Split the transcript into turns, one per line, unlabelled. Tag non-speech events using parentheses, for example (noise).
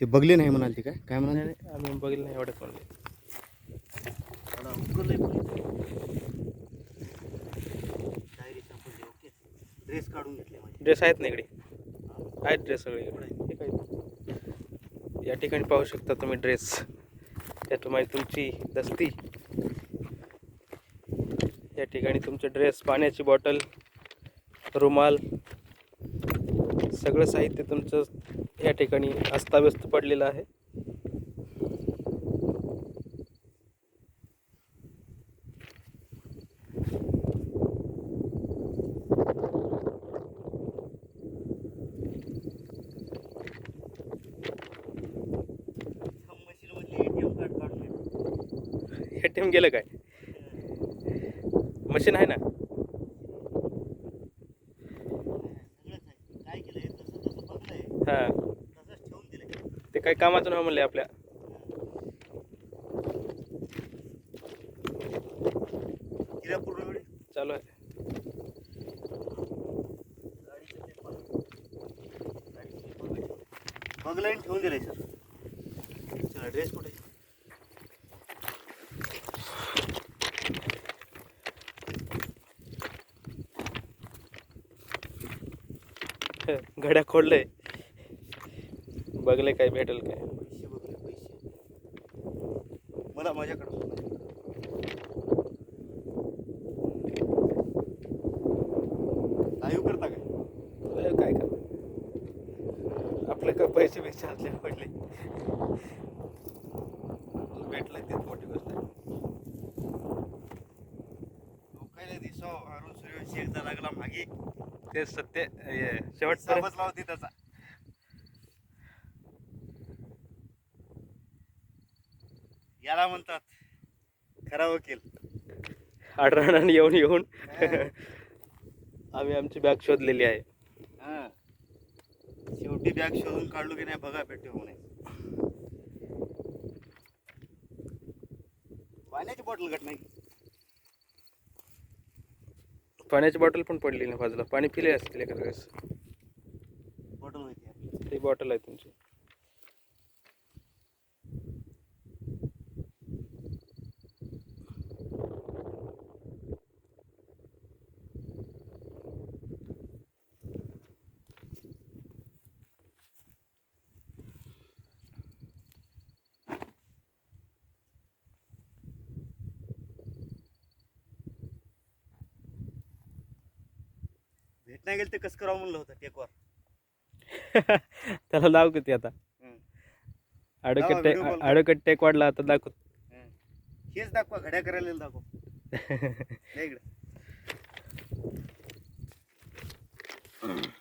ते बघले नाही म्हणाल ते काय? काय म्हणाल
नाही आम्ही बघितलं नाही एवढ्यात
पण डायरी ड्रेस काढून घेतले
ड्रेस आहेत ना इकडे? आहेत ड्रेस सगळे इकडे. या ठिकाणी पाहू शकता तुम्ही ड्रेस त्याप्रमाणे तुमची दस्ती. या ठिकाणी तुमचे ड्रेस पाण्याची बॉटल रुमाल. सगळं साहित्य तुमचं या ठिकाणी अस्ताव्यस्त पडलेला आहे.
एटीएम कार्ड
टी एम गेलं काय? मशीन आहे ना? ते काय कामाचं नाव म्हणले आपल्या. चालू आहे.
आणि ठेवून दिलंय सर. चला ड्रेस कुठे? (laughs)
घड्या खोडलंय. बघले काय भेटेल काय?
पैसे बघले पैसे. मला माझ्याकडे लाईव्ह करता काय?
कर आपले काय पैसे पैसे असले पडले? भेटलं तेच मोठी गोष्ट आहे.
लोकायला दिसो अरुण सूर्यवंशी एकदा लागला मागे.
ते सत्य शेवटपर्यंत
समजला होती त्याचा याला म्हणतात खरा वकील.
आढळणाने येऊन येऊन आम्ही आमची बॅग शोधलेली आहे.
हा. शेवटी बॅग शोधून काढलो की नाही बघा भेटू म्हणे पाण्याची बॉटल घट नाही.
पाण्याची बॉटल पण पडली ना बाजूला. पाणी पिले असतील एखाद्या वेळेस.
बॉटल माहिती आपली
ती बॉटल आहे तुमची.
नाही गेलं ते कसं करावं म्हणलं होतं टेकवर? (laughs)
त्याला लाव किती आता.
अडकट
टेक टेक वाढला आता दाखव.
हेच दाखवा घड्या करायला दाखव. (laughs) नाही (laughs)